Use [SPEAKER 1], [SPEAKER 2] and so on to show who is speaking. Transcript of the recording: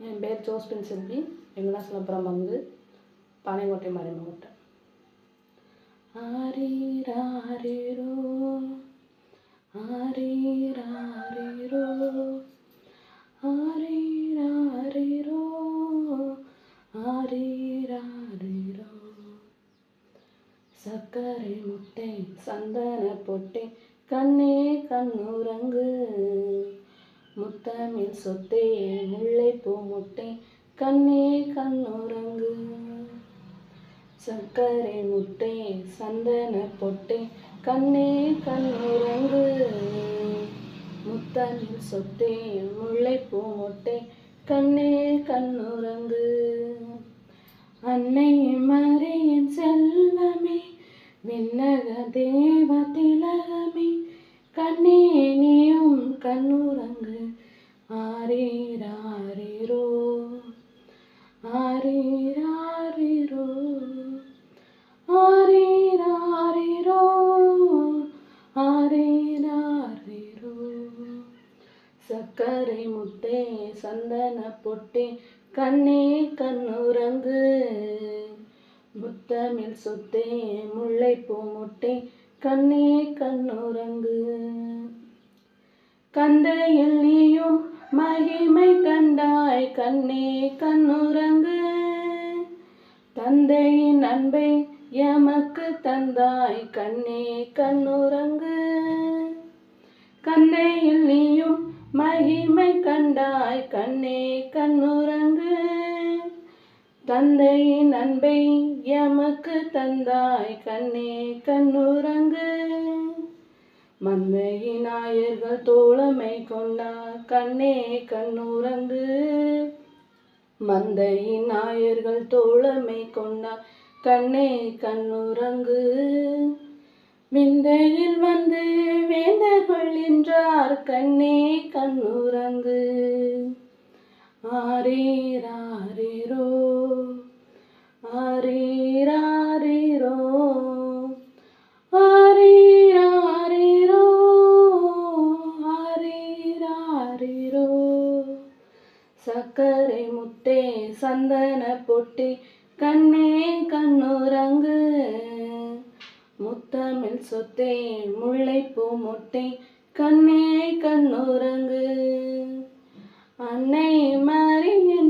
[SPEAKER 1] என் பேர் ஜோஸ்பின் செல்வி வெங்கடாசலபுரம் வந்து பாளையங்கோட்டை மறைமாவட்டம் ஆரீராரீரோ ஆரீராரீரோ ஆரீராரீரோ ஆரீராரீரோ. சக்கரை முட்டை சந்தன பொட்டை கண்ணே கண்ணுரங்கு. முத்தமிழ் சொத்தே முல்லை பூ முட்டை கண்ணே கண்ணுறங்கு. சர்க்கரை முட்டை சந்தன பொட்டை கண்ணே கண்ணுறங்கு. முத்தமிழ் சொத்தே முல்லை பூ முட்டை கண்ணே கண்ணுறங்கு. அன்னை மறையின் செல்வமே விண்ணக தேவ ஆரீராரீரோ ஆரீராரீரோ ஆரீராரீரோ ஆரீராரீரோ. சக்கரை முட்டே சந்தன பொட்டை கண்ணே கண்ணுறங்கு முத்தமிழ் சொத்தே முல்லைப்பூ முட்டை கண்ணே கண்ணுறங்கு கந்தையில் நீயும் மகிமை கண்டாய் கண்ணே கண்ணுறங்கு. தந்தையின் அன்பை எமக்கு தந்தாய் கண்ணே கண்ணுறங்கு. கந்தையில் நீயும் மகிமை கண்டாய் கண்ணே கண்ணுறங்கு. தந்தையின் அன்பை எமக்கு தந்தாய் கண்ணே கண்ணு கண்ணே கண்ணுறங்கு மந்தையின் நாயர்கள் தோழமை கொண்டார் கண்ணே கண்ணுறங்கு விந்தையில் வந்து வேந்தர்கள் என்றார் கண்ணே கண்ணுறங்கு ஆரேரா சக்கரை முட்டை சந்தன பொட்டி கண்ணே கண்ணுரங்கு. முத்தமிழ் சொத்தே முல்லைப்பூ முட்டை கண்ணே கண்ணுரங்கு. அன்னை மரியின்